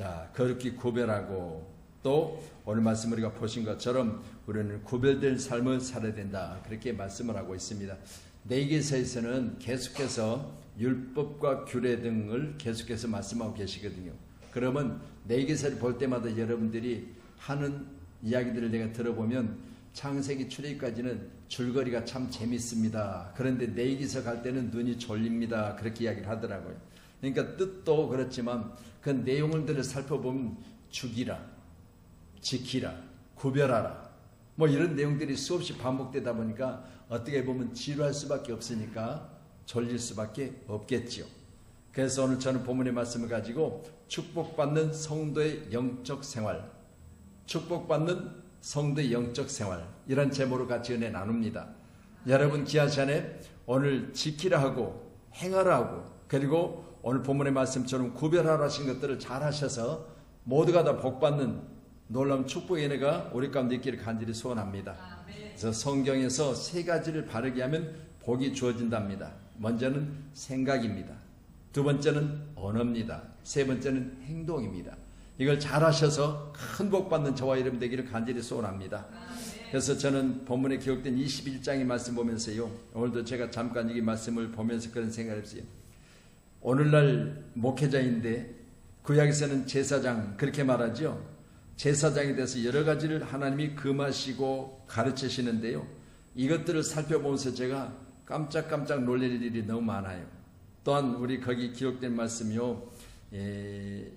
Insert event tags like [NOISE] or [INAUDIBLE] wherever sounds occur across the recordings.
자, 거룩히 구별하고 또 오늘 말씀 우리가 보신 것처럼 우리는 구별된 삶을 살아야 된다. 그렇게 말씀을 하고 있습니다. 내기서에서는 계속해서 율법과 규례 등을 계속해서 말씀하고 계시거든요. 그러면 내기서를 볼 때마다 여러분들이 하는 이야기들을 내가 들어보면 창세기 출애기까지는 줄거리가 참 재밌습니다. 그런데 내기서 갈 때는 눈이 졸립니다. 그렇게 이야기를 하더라고요. 그러니까 뜻도 그렇지만 그 내용들을 살펴보면 죽이라, 지키라, 구별하라. 뭐 이런 내용들이 수없이 반복되다 보니까 어떻게 보면 지루할 수밖에 없으니까 졸릴 수밖에 없겠지요. 그래서 오늘 저는 본문의 말씀을 가지고 축복받는 성도의 영적 생활, 축복받는 성도의 영적 생활 이런 제목으로 같이 은혜 나눕니다. 여러분 기한 시간에 오늘 지키라 하고 행하라 하고 그리고 오늘 본문의 말씀처럼 구별하라 하신 것들을 잘 하셔서 모두가 다 복받는 놀라운 축복의 은혜가 우리 가운데 있기를 간절히 소원합니다. 그래서 성경에서 세 가지를 바르게 하면 복이 주어진답니다. 먼저는 생각입니다. 두 번째는 언어입니다. 세 번째는 행동입니다. 이걸 잘 하셔서 큰 복 받는 저와 이름 되기를 간절히 소원합니다. 그래서 저는 본문에 기록된 21장의 말씀 보면서요. 오늘도 제가 잠깐 이 말씀을 보면서 그런 생각을 했어요. 오늘날 목회자인데 구약에서는 제사장 그렇게 말하죠. 제사장에 대해서 여러 가지를 하나님이 금하시고 가르치시는데요. 이것들을 살펴보면서 제가 깜짝깜짝 놀랄 일이 너무 많아요. 또한 우리 거기 기록된 말씀이요. 예,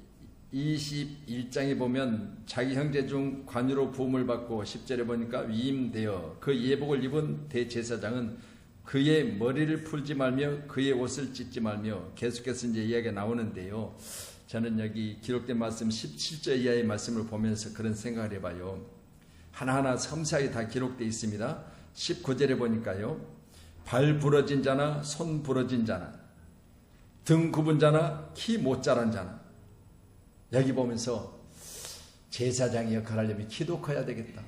21장에 보면 자기 형제 중 관유로 부음을 받고 10절에 보니까 위임되어 그 예복을 입은 대제사장은 그의 머리를 풀지 말며 그의 옷을 찢지 말며 계속해서 이제 이야기가 나오는데요. 저는 여기 기록된 말씀 17절 이하의 말씀을 보면서 그런 생각을 해봐요. 하나하나 섬세하게 다 기록되어 있습니다. 19절에 보니까요. 발 부러진 자나 손 부러진 자나 등 굽은 자나 키 못 자란 자나 여기 보면서 제사장의 역할을 하려면 키도 커야 되겠다.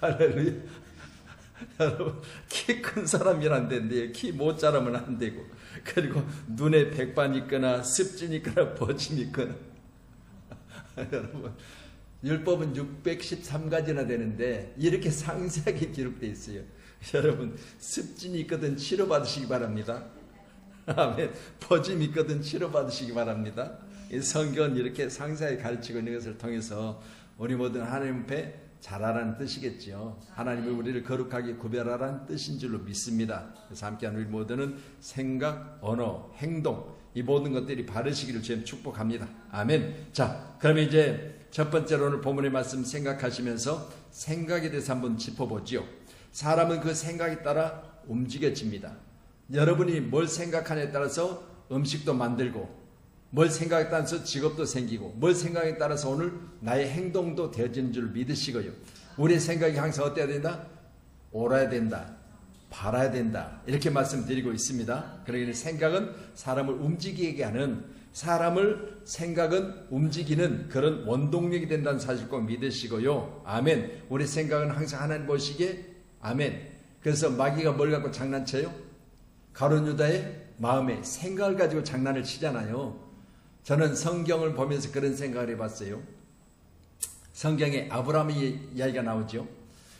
할렐루야. [LAUGHS] 여러분, 키 큰 사람이란 되는데, 키못 자라면 안 되고, 그리고 눈에 백반 있거나, 습진 있거나, [LAUGHS] 버짐 있거나. [LAUGHS] 여러분, 율법은 613가지나 되는데, 이렇게 상세하게 기록되어 있어요. 여러분, 습진이 있거든 치료받으시기 바랍니다. 아멘. 버짐 있거든 치료받으시기 바랍니다. 성경은 이렇게 상세하게 가르치고 있는 것을 통해서 우리 모든 하나님 앞에 잘하라는 뜻이겠죠. 하나님이 우리를 거룩하게 구별하라는 뜻인 줄로 믿습니다. 그래서 함께하는 우리 모두는 생각, 언어, 행동 이 모든 것들이 바르시기를 주님 축복합니다. 아멘. 자, 그러면 이제 첫 번째로 오늘 본문의 말씀 생각하시면서 생각에 대해서 한번 짚어보지요. 사람은 그 생각에 따라 움직여집니다. 여러분이 뭘 생각하냐에 따라서 음식도 만들고 뭘 생각에 따라서 직업도 생기고 뭘 생각에 따라서 오늘 나의 행동도 되어지는 줄 믿으시고요. 우리의 생각이 항상 어때야 된다? 옳아야 된다. 바라야 된다. 이렇게 말씀드리고 있습니다. 그러니 생각은 사람을 움직이게 하는 사람을 생각은 움직이는 그런 원동력이 된다는 사실 꼭 믿으시고요. 아멘. 우리 생각은 항상 하나님 보시기에 아멘. 그래서 마귀가 뭘 갖고 장난쳐요? 가론 유다의 마음에 생각을 가지고 장난을 치잖아요. 저는 성경을 보면서 그런 생각을 해봤어요. 성경에 아브라함의 이야기가 나오죠.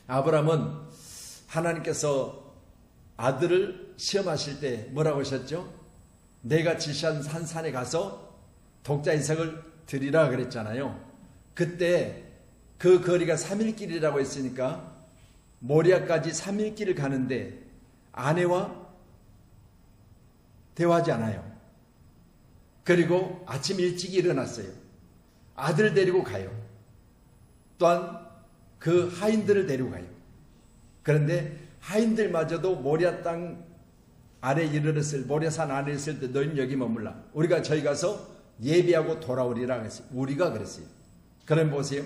아브라함은 하나님께서 아들을 시험하실 때 뭐라고 하셨죠? 내가 지시한 산 산에 가서 독자 이삭을 드리라 그랬잖아요. 그때 그 거리가 3일 길이라고 했으니까 모리아까지 3일 길을 가는데 아내와 대화하지 않아요. 그리고 아침 일찍 일어났어요. 아들 데리고 가요. 또한 그 하인들을 데리고 가요. 그런데 하인들마저도 모리아 땅 아래 이르렀을 모리아산 아래 있을 때 너희는 여기 머물라. 우리가 저희 가서 예비하고 돌아오리라 그랬어요. 우리가 그랬어요. 그럼 보세요.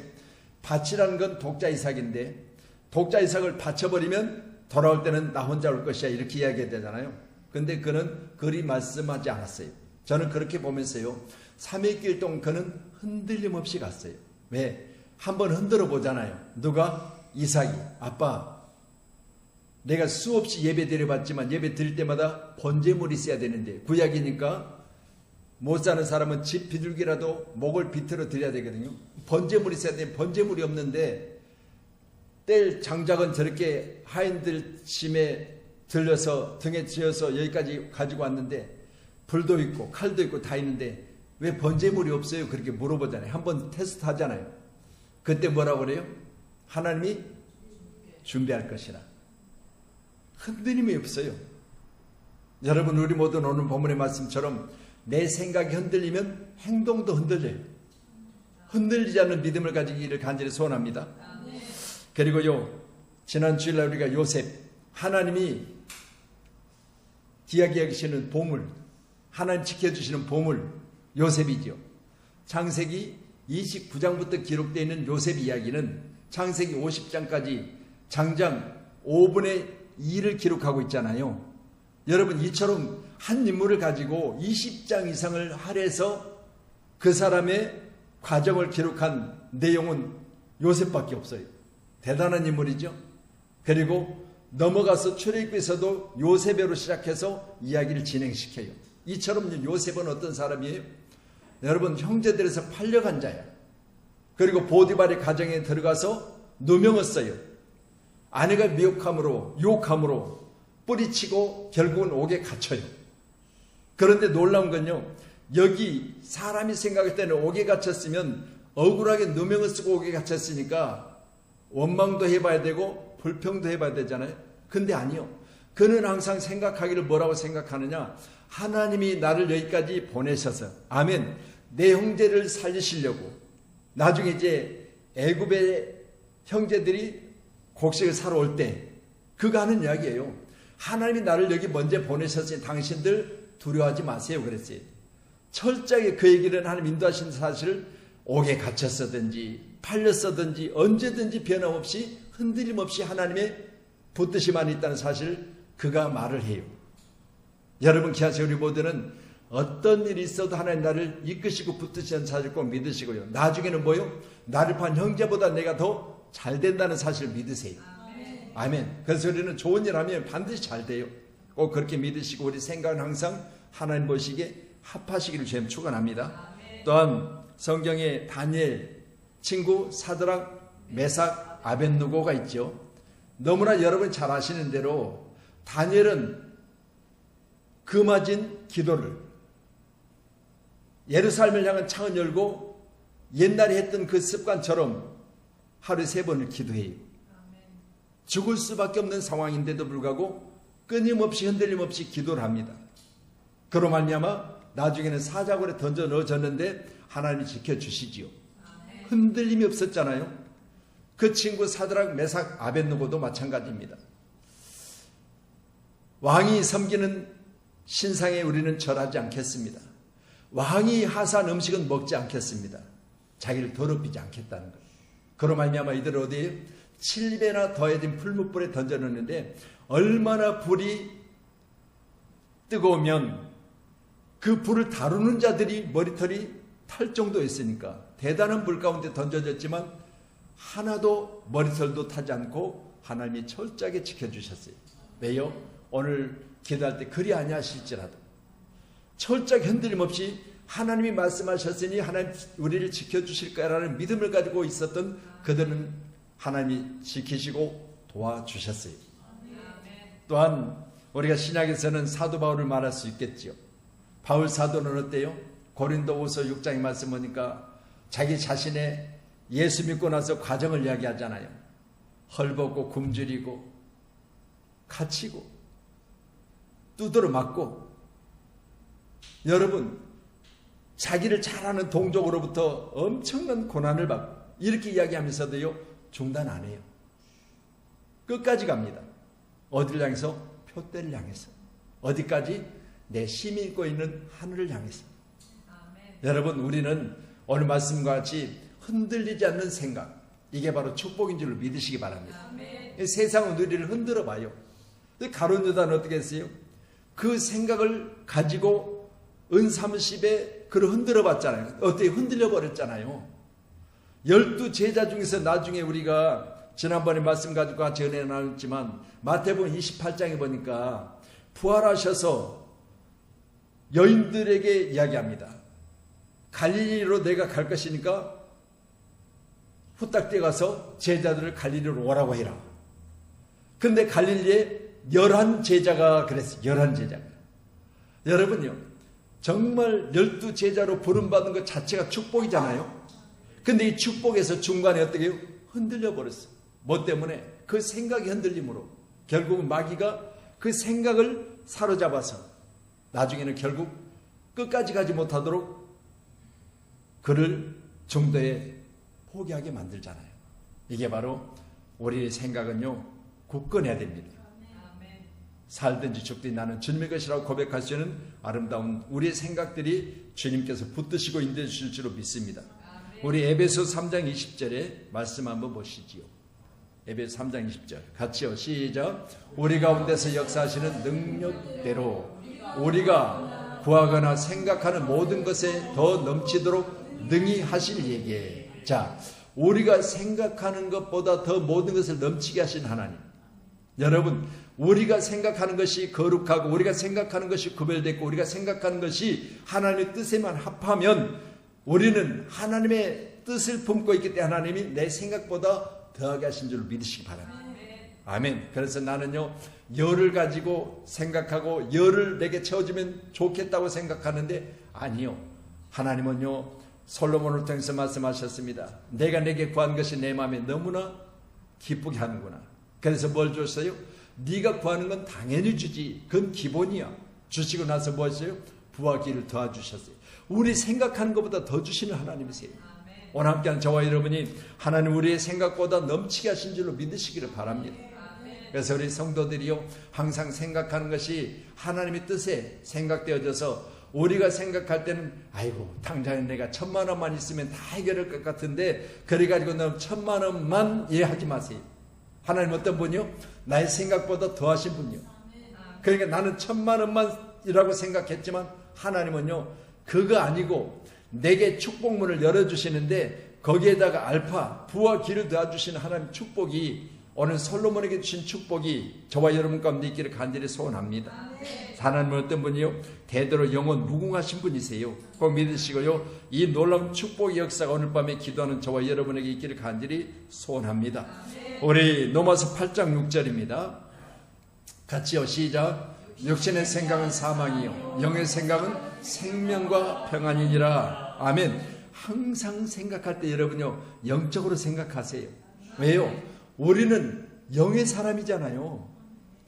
밭이라는 건 독자 이삭인데 독자 이삭을 바쳐버리면 돌아올 때는 나 혼자 올 것이야 이렇게 이야기해야 되잖아요. 근데 그는 그리 말씀하지 않았어요. 저는 그렇게 보면서요. 3일 길 동안 그는 흔들림 없이 갔어요. 왜? 한번 흔들어 보잖아요. 누가? 이삭이. 아빠, 내가 수없이 예배 드려봤지만 예배 드릴 때마다 번제물이 있어야 되는데 구약이니까 못 사는 사람은 집 비둘기라도 목을 비틀어 드려야 되거든요. 번제물이 있어야 돼. 번제물이 없는데 뗄 장작은 저렇게 하인들 심에 들려서 등에 지어서 여기까지 가지고 왔는데 불도 있고 칼도 있고 다 있는데 왜 번제물이 없어요? 그렇게 물어보잖아요. 한번 테스트 하잖아요. 그때 뭐라고 그래요? 하나님이 준비할 것이라. 흔들림이 없어요. 여러분 우리 모두 오늘 본문의 말씀처럼 내 생각이 흔들리면 행동도 흔들려요. 흔들리지 않는 믿음을 가지기를 간절히 소원합니다. 그리고요 지난 주일날 우리가 요셉 하나님이 여기시는 보물 하나님 지켜주시는 보물 요셉이죠. 창세기 29장부터 기록되어 있는 요셉 이야기는 창세기 50장까지 장장 5분의 2를 기록하고 있잖아요. 여러분 이처럼 한 인물을 가지고 20장 이상을 할애해서 그 사람의 과정을 기록한 내용은 요셉밖에 없어요. 대단한 인물이죠. 그리고 넘어가서 출애굽에서도 요셉으로 시작해서 이야기를 진행시켜요. 이처럼 요셉은 어떤 사람이에요? 여러분 형제들에서 팔려간 자야. 그리고 보디발의 가정에 들어가서 누명을 써요. 아내가 미혹함으로 유혹함으로 뿌리치고 결국은 옥에 갇혀요. 그런데 놀라운 건요. 여기 사람이 생각할 때는 옥에 갇혔으면 억울하게 누명을 쓰고 옥에 갇혔으니까 원망도 해봐야 되고 불평도 해봐야 되잖아요. 근데 아니요. 그는 항상 생각하기를 뭐라고 생각하느냐. 하나님이 나를 여기까지 보내셔서 아멘. 내 형제를 살리시려고 나중에 이제 애굽의 형제들이 곡식을 사러 올 때 그가 하는 이야기예요. 하나님이 나를 여기 먼저 보내셨으니 당신들 두려워하지 마세요. 그랬어요. 철저하게 그 얘기를 하나님 인도하신 사실을 옥에 갇혔었든지 팔렸었든지 언제든지 변함없이 흔들림 없이 하나님의 붙드심만 있다는 사실 그가 말을 해요. 여러분 기하세 우리 모두는 어떤 일이 있어도 하나님 나를 이끄시고 붙드시는 사실 꼭 믿으시고요. 나중에는 뭐요? 나를 판 형제보다 내가 더 잘 된다는 사실을 믿으세요. 아멘. 아멘. 그래서 우리는 좋은 일 하면 반드시 잘 돼요. 꼭 그렇게 믿으시고 우리 생각은 항상 하나님 보시기에 합하시기를 주님 축원합니다. 또한 성경에 다니엘 친구 사드락 메삭 아벤누고가 있죠. 너무나 여러분 잘 아시는 대로 다니엘은 금화진 기도를 예루살렘을 향한 창을 열고 옛날에 했던 그 습관처럼 하루에 세 번을 기도해요. 죽을 수밖에 없는 상황인데도 불구하고 끊임없이 흔들림 없이 기도를 합니다. 그로 말미암아 나중에는 사자굴에 던져 넣어졌는데 하나님이 지켜주시지요. 흔들림이 없었잖아요. 그 친구 사드락 메삭 아벤누고도 마찬가지입니다. 왕이 섬기는 신상에 우리는 절하지 않겠습니다. 왕이 하사한 음식은 먹지 않겠습니다. 자기를 더럽히지 않겠다는 거예요. 그로 말미암아 이들 어디에 7배나 더해진 풀무불에 던져놓는데 얼마나 불이 뜨거우면 그 불을 다루는 자들이 머리털이 탈 정도였으니까 대단한 불 가운데 던져졌지만 하나도 머리털도 타지 않고 하나님이 철저하게 지켜주셨어요. 왜요? 오늘 기도할 때 그리 아니하실지라도 철저하게 흔들림 없이 하나님이 말씀하셨으니 하나님 우리를 지켜주실 거라는 믿음을 가지고 있었던 그들은 하나님이 지키시고 도와주셨어요. 또한 우리가 신약에서는 사도 바울을 말할 수 있겠지요. 바울 사도는 어때요? 고린도후서 6장의 말씀 보니까 자기 자신의 예수 믿고 나서 과정을 이야기하잖아요. 헐벗고 굶주리고 갇히고 두드러 맞고 여러분 자기를 잘하는 동족으로부터 엄청난 고난을 받고 이렇게 이야기하면서도요 중단 안 해요. 끝까지 갑니다. 어디를 향해서? 표대를 향해서. 어디까지? 내 힘이 있고 있는 하늘을 향해서. 아멘. 여러분 우리는 오늘 말씀과 같이 흔들리지 않는 생각 이게 바로 축복인 줄로 믿으시기 바랍니다. 아멘. 세상은 우리를 흔들어 봐요. 가론 유다는 어떻게 했어요? 그 생각을 가지고 은 30에 그를 흔들어 봤잖아요. 어떻게 흔들려 버렸잖아요. 열두 제자 중에서 나중에 우리가 지난번에 말씀 가지고 같이 은혜 나눴지만 마태복음 28장에 보니까 부활하셔서 여인들에게 이야기합니다. 갈릴리로 내가 갈 것이니까 후딱 뛰어가서 제자들을 갈릴리로 오라고 해라. 근데 갈릴리에 열한 제자가 그랬어요. 열한 제자가. 여러분요. 정말 열두 제자로 부름받은 것 자체가 축복이잖아요. 근데 이 축복에서 중간에 어떻게? 흔들려 버렸어. 뭐 때문에? 그 생각이 흔들림으로. 결국은 마귀가 그 생각을 사로잡아서 나중에는 결국 끝까지 가지 못하도록 그를 정도에 포기하게 만들잖아요. 이게 바로 우리의 생각은요, 굳건해야 됩니다. 살든지 죽든지 나는 주님의 것이라고 고백할 수 있는 아름다운 우리의 생각들이 주님께서 붙드시고 인도해 주실 줄로 믿습니다. 우리 에베소 3장 20절에 말씀 한번 보시지요. 에베소 3장 20절. 같이요. 시작. 우리 가운데서 역사하시는 능력대로 우리가 구하거나 생각하는 모든 것에 더 넘치도록 능히 하실 얘기에 자 우리가 생각하는 것보다 더 모든 것을 넘치게 하신 하나님 여러분 우리가 생각하는 것이 거룩하고 우리가 생각하는 것이 구별됐고 우리가 생각하는 것이 하나님의 뜻에만 합하면 우리는 하나님의 뜻을 품고 있기 때문에 하나님이 내 생각보다 더하게 하신 줄 믿으시기 바랍니다. 아멘. 그래서 나는요, 열을 가지고 생각하고 열을 내게 채워주면 좋겠다고 생각하는데 아니요. 하나님은요, 솔로몬을 통해서 말씀하셨습니다. 내가 내게 구한 것이 내 마음에 너무나 기쁘게 하는구나. 그래서 뭘 줬어요? 네가 구하는 건 당연히 주지. 그건 기본이야. 주시고 나서 뭐 했어요? 부와 기를 더해주셨어요. 우리 생각하는 것보다 더 주시는 하나님이세요. 오늘 함께한 저와 여러분이 하나님 우리의 생각보다 넘치게 하신 줄로 믿으시기를 바랍니다. 그래서 우리 성도들이요 항상 생각하는 것이 하나님의 뜻에 생각되어져서 우리가 생각할 때는 아이고 당장에 내가 천만 원만 있으면 다 해결할 것 같은데 그래 가지고 너무 천만 원만 이해하지 마세요. 하나님 어떤 분이요? 나의 생각보다 더하신 분이요. 그러니까 나는 천만 원만이라고 생각했지만 하나님은요 그거 아니고 내게 축복문을 열어주시는데 거기에다가 알파 부와 기를 더해주시는 하나님 축복이 오늘 솔로몬에게 주신 축복이 저와 여러분 가운데 있기를 간절히 소원합니다. 하나님은 어떤 분이요? 대대로 영원 무궁하신 분이세요. 꼭 믿으시고요. 이 놀라운 축복의 역사가 오늘 밤에 기도하는 저와 여러분에게 있기를 간절히 소원합니다. 우리 로마서 8장 6절입니다. 같이요. 시작. 육신의 생각은 사망이요. 영의 생각은 생명과 평안이니라. 아멘. 항상 생각할 때 여러분요. 영적으로 생각하세요. 왜요? 우리는 영의 사람이잖아요.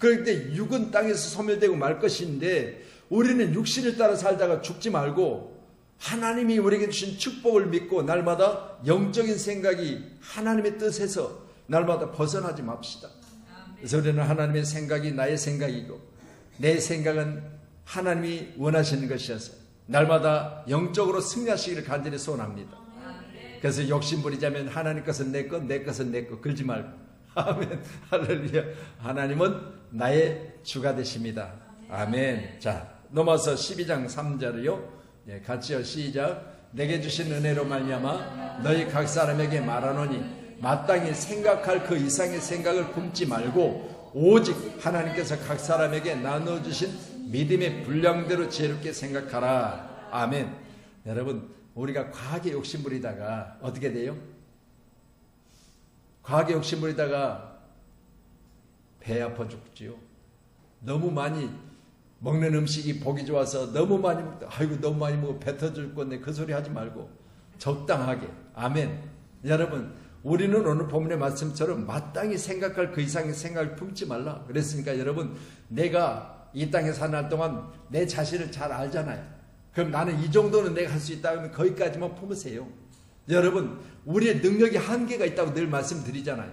때 육은 땅에서 소멸되고 말 것인데 우리는 육신을 따라 살다가 죽지 말고 하나님이 우리에게 주신 축복을 믿고 날마다 영적인 생각이 하나님의 뜻에서 날마다 벗어나지 맙시다. 그래서 우리는 하나님의 생각이 나의 생각이고 내 생각은 하나님이 원하시는 것이어서 날마다 영적으로 승리하시기를 간절히 소원합니다. 그래서 욕심 부리자면 하나님 것은 내 것, 내 것은 내 것, 그러지 말고. 아멘. 할렐루야. 하나님은 나의 주가 되십니다. 아멘. 자, 넘어서 12장 3절이요. 예, 같이요. 시작. 내게 주신 은혜로 말미암아 너희 각 사람에게 말하노니 마땅히 생각할 그 이상의 생각을 품지 말고 오직 하나님께서 각 사람에게 나눠 주신 믿음의 분량대로 지혜롭게 생각하라. 아멘. 여러분, 우리가 과하게 욕심부리다가 어떻게 돼요? 과하게 욕심부리다가 배 아파 죽지요. 너무 많이 먹는 음식이 보기 좋아서 너무 많이 먹다. 아이고 너무 많이 먹어 배 터질 건데 그 소리 하지 말고 적당하게. 아멘. 여러분 우리는 오늘 본문의 말씀처럼 마땅히 생각할 그 이상의 생각을 품지 말라. 그랬으니까 여러분 내가 이 땅에 사는 할 동안 내 자신을 잘 알잖아요. 그럼 나는 이 정도는 내가 할 수 있다 면 거기까지만 품으세요. 여러분 우리의 능력이 한계가 있다고 늘 말씀드리잖아요.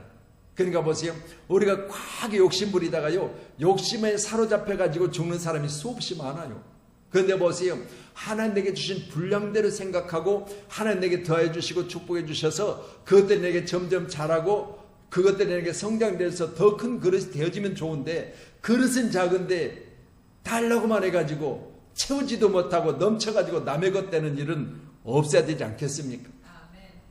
그러니까 보세요. 우리가 과하게 욕심 부리다가요. 욕심에 사로잡혀 가지고 죽는 사람이 수없이 많아요. 그런데 보세요. 하나님 내게 주신 분량대로 생각하고 하나님 내게 더해 주시고 축복해 주셔서 그것들 내게 점점 자라고 그것들 내게 성장돼서 더 큰 그릇이 되어지면 좋은데 그릇은 작은데 달라고만 해 가지고 채우지도 못하고 넘쳐 가지고 남의 것 되는 일은 없어야 되지 않겠습니까?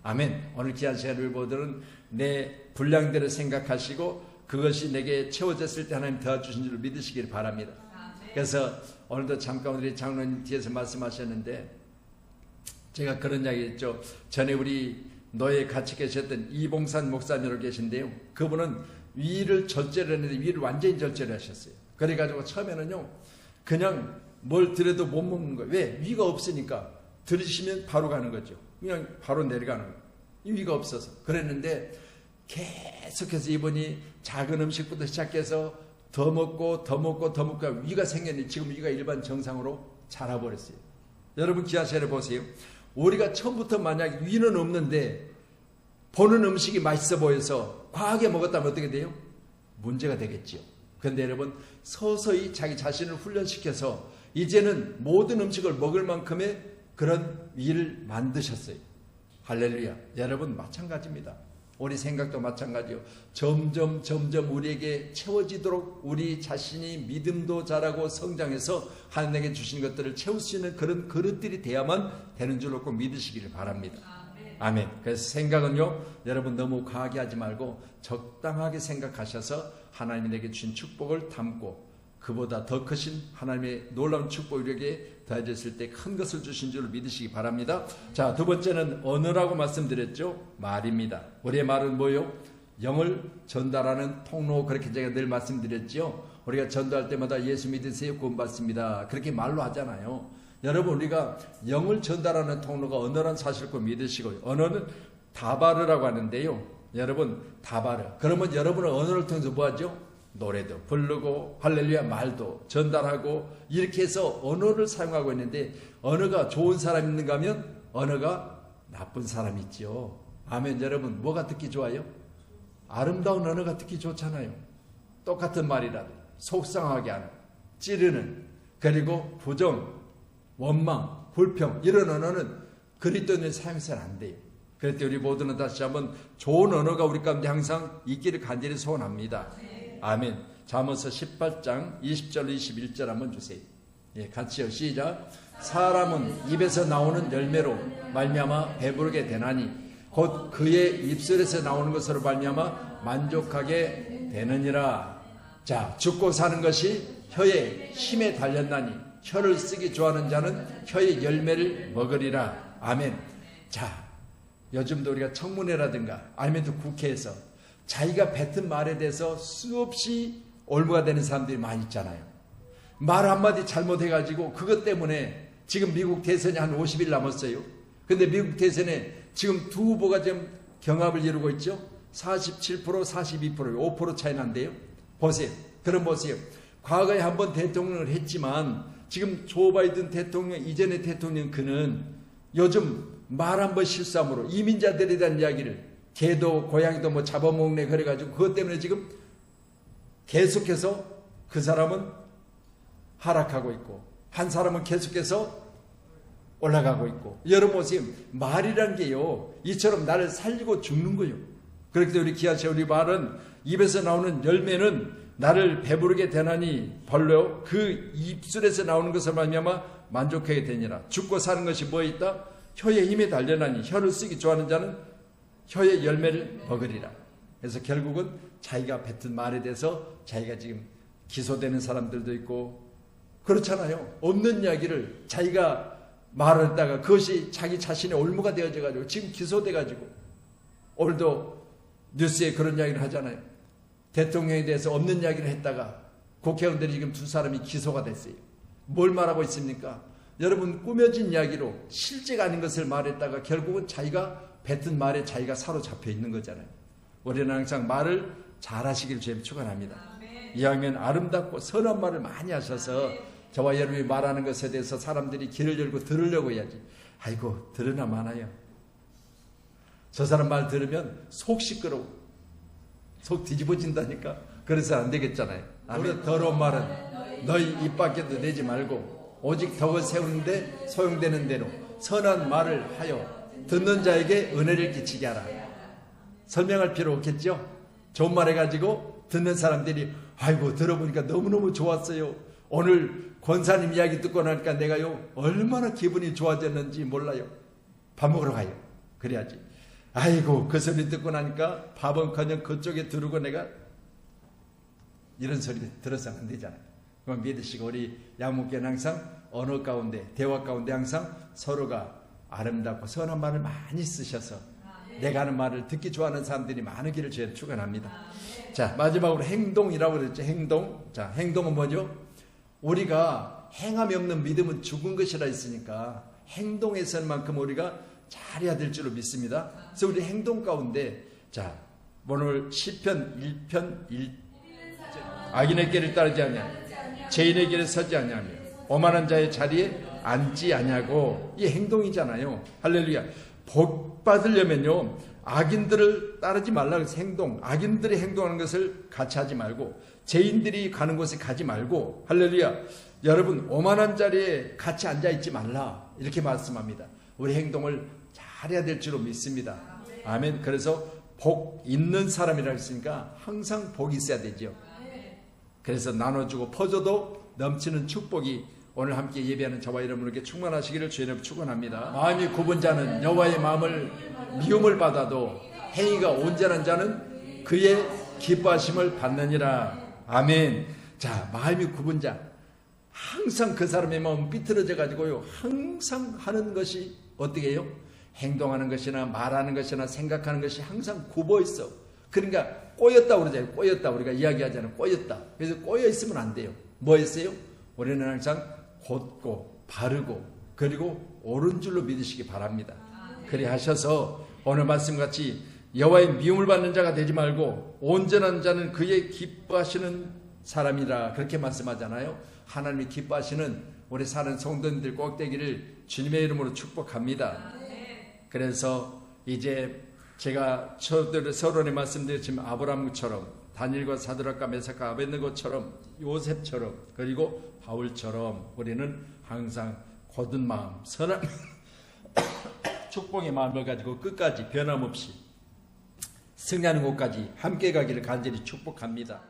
아멘. 오늘 귀한 시간을 보들은 내 분량대로 생각하시고 그것이 내게 채워졌을 때 하나님 도와주신 줄 믿으시길 바랍니다. 그래서 오늘도 잠깐 우리 장로님 뒤에서 말씀하셨는데 제가 그런 이야기 했죠. 전에 우리 노예 같이 계셨던 이봉산 목사님으로 계신데요. 그분은 위를 절제를 했는데 위를 완전히 절제를 하셨어요. 그래가지고 처음에는요, 그냥 뭘 들여도 못 먹는 거예요. 왜? 위가 없으니까. 들이시면 바로 가는 거죠. 그냥 바로 내려가는 위가 없어서. 그랬는데 계속해서 이분이 작은 음식부터 시작해서 더 먹고 더 먹고 더 먹고 위가 생겼는데 지금 위가 일반 정상으로 자라버렸어요. 여러분 기하시를 보세요. 우리가 처음부터 만약 위는 없는데 보는 음식이 맛있어 보여서 과하게 먹었다면 어떻게 돼요? 문제가 되겠지요. 그런데 여러분 서서히 자기 자신을 훈련시켜서 이제는 모든 음식을 먹을 만큼의 그런 위를 만드셨어요. 할렐루야. 여러분 마찬가지입니다. 우리 생각도 마찬가지요. 점점 점점 우리에게 채워지도록 우리 자신이 믿음도 자라고 성장해서 하나님에게 주신 것들을 채울 수 있는 그런 그릇들이 돼야만 되는 줄로 꼭 믿으시기를 바랍니다. 아멘. 그래서 생각은요, 여러분 너무 과하게 하지 말고 적당하게 생각하셔서 하나님이 내게 주신 축복을 담고 그보다 더 크신 하나님의 놀라운 우리에게 더해졌을 때 큰 것을 주신 줄 믿으시기 바랍니다. 자, 두 번째는 언어라고 말씀드렸죠? 말입니다. 우리의 말은 뭐요? 영을 전달하는 통로 그렇게 제가 늘 말씀드렸죠. 우리가 전도할 때마다 예수 믿으세요 구원받습니다. 그렇게 말로 하잖아요. 여러분 우리가 영을 전달하는 통로가 언어란 사실을 꼭 믿으시고 언어는 다바르라고 하는데요. 여러분 다바르. 그러면 여러분은 언어를 통해서 뭐하죠? 노래도 부르고 할렐루야 말도 전달하고 이렇게 해서 언어를 사용하고 있는데 언어가 좋은 사람 있는가 하면 언어가 나쁜 사람 있죠. 아멘 여러분 뭐가 듣기 좋아요? 아름다운 언어가 듣기 좋잖아요. 똑같은 말이라도 속상하게 하는 찌르는 그리고 부정 원망 불평 이런 언어는 그리스도인의 사용해서는 안 돼요. 때 우리 모두는 다시 한번 좋은 언어가 우리 가운데 항상 있기를 간절히 소원합니다. 아멘. 잠언서 18장 20절 21절 한번 주세요. 예, 같이요. 시작. 사람은 입에서 나오는 열매로 말미암아 배부르게 되나니 곧 그의 입술에서 나오는 것으로 말미암아 만족하게 되느니라. 자, 죽고 사는 것이 혀의 힘에 달렸나니 혀를 쓰기 좋아하는 자는 혀의 열매를 먹으리라. 아멘. 자, 요즘도 우리가 청문회라든가 아니면 또 국회에서 자기가 뱉은 말에 대해서 수없이 올무가 되는 사람들이 많이 있잖아요. 말 한마디 잘못해가지고 그것 때문에 지금 미국 대선이 한 50일 남았어요. 근데 미국 대선에 지금 두 후보가 지금 경합을 이루고 있죠. 47% 42% 5% 차이 난대요. 보세요. 그럼 보세요. 과거에 한번 대통령을 했지만 지금 조 바이든 대통령 이전의 대통령 그는 요즘 말 한 번 실수함으로 이민자들에 대한 이야기를 개도 고양이도 뭐 잡아먹네 그래가지고 그것 때문에 지금 계속해서 그 사람은 하락하고 있고 한 사람은 계속해서 올라가고 있고. 여러분 보세요. 말이란 게요. 이처럼 나를 살리고 죽는 거요. 그렇기 때문에 우리 기아체 우리 말은 입에서 나오는 열매는 나를 배부르게 되나니 벌로 그 입술에서 나오는 것을 말미암아 만족하게 되니라. 죽고 사는 것이 뭐 있다? 혀의 힘에 달려나니 혀를 쓰기 좋아하는 자는 혀의 열매를 먹으리라. 그래서 결국은 자기가 뱉은 말에 대해서 자기가 지금 기소되는 사람들도 있고 그렇잖아요. 없는 이야기를 자기가 말을 했다가 그것이 자기 자신의 올무가 되어져 가지고 지금 기소돼 가지고 오늘도 뉴스에 그런 이야기를 하잖아요. 대통령에 대해서 없는 이야기를 했다가 국회의원들이 지금 두 사람이 기소가 됐어요. 뭘 말하고 있습니까? 여러분 꾸며진 이야기로 실제가 아닌 것을 말했다가 결국은 자기가 뱉은 말에 자기가 사로잡혀 있는 거잖아요. 우리는 항상 말을 잘하시길 주님 축원합니다. 이왕이면 아름답고 선한 말을 많이 하셔서 저와 여러분이 말하는 것에 대해서 사람들이 귀를 열고 들으려고 해야지. 아이고 들으나 마나요. 저 사람 말 들으면 속 시끄러워. 속 뒤집어진다니까. 그래서 안 되겠잖아요. 우리 더러운 말은 너희 입 밖에도 내지 말고 오직 덕을 세우는데 소용되는 대로 선한 말을 하여 듣는 자에게 은혜를 끼치게 하라. 설명할 필요 없겠죠? 좋은 말 해가지고 듣는 사람들이 아이고 들어보니까 너무너무 좋았어요. 오늘 권사님 이야기 듣고 나니까 내가요 얼마나 기분이 좋아졌는지 몰라요. 밥 먹으러 가요. 그래야지. 아이고 그 소리 듣고 나니까 밥은 그냥 그쪽에 두르고 내가 이런 소리 들어서는 안 되잖아요. 그건 믿으시고 우리 양목교는 항상 언어 가운데 대화 가운데 항상 서로가 아름답고 선한 말을 많이 쓰셔서 내가 하는 말을 듣기 좋아하는 사람들이 많으기를 저희는 축원합니다. 자 마지막으로 행동이라고 그랬죠. 행동. 자 행동은 뭐죠? 우리가 행함이 없는 믿음은 죽은 것이라 했으니까 행동에서는 만큼 우리가 잘해야 될 줄로 믿습니다. 그래서 우리 행동 가운데 자 오늘 시편 1편 1 악인의 길을 따르지 아니하며 죄인의 길에 서지 아니하며 오만한 자의 자리에 앉지 아니하고 이 행동이잖아요. 할렐루야. 복 받으려면요. 악인들을 따르지 말라 그래서 행동. 악인들이 행동하는 것을 같이 하지 말고 죄인들이 가는 곳에 가지 말고 할렐루야. 여러분 오만한 자리에 같이 앉아 있지 말라. 이렇게 말씀합니다. 우리 행동을 잘해야 될 줄로 믿습니다. 아멘. 그래서 복 있는 사람이라 했으니까 항상 복이 있어야 되죠. 그래서 나눠주고 퍼줘도 넘치는 축복이 오늘 함께 예배하는 저와 여러분에게 충만하시기를 주님 축원합니다. 마음이 굽은 자는 여호와의 마음을 미움을 받아도 행위가 온전한 자는 그의 기뻐하심을 받느니라. 아멘. 자, 마음이 굽은 자 항상 그 사람의 마음 삐뚤어져 가지고요. 항상 하는 것이 어떻게 해요? 행동하는 것이나 말하는 것이나 생각하는 것이 항상 굽어 있어. 그러니까 꼬였다 그러잖아요. 꼬였다 우리가 이야기하잖아요. 꼬였다. 그래서 꼬여 있으면 안 돼요. 뭐였어요? 우리는 항상 곧고 바르고 그리고 옳은 줄로 믿으시기 바랍니다. 그리 하셔서 오늘 말씀같이 여호와의 미움을 받는 자가 되지 말고 온전한 자는 그의 기뻐하시는 사람이라 그렇게 말씀하잖아요. 하나님이 기뻐하시는 우리 사는 성도님들 꼭 되기를 주님의 이름으로 축복합니다. 그래서 이제 제가 저들 서론에 말씀드렸지만 아브라함처럼 다니엘과 사드락과 메사카 아벤느고처럼 요셉처럼 그리고 바울처럼 우리는 항상 곧은 마음 선한 [COUGHS] 축복의 마음을 가지고 끝까지 변함없이 승리하는 곳까지 함께 가기를 간절히 축복합니다.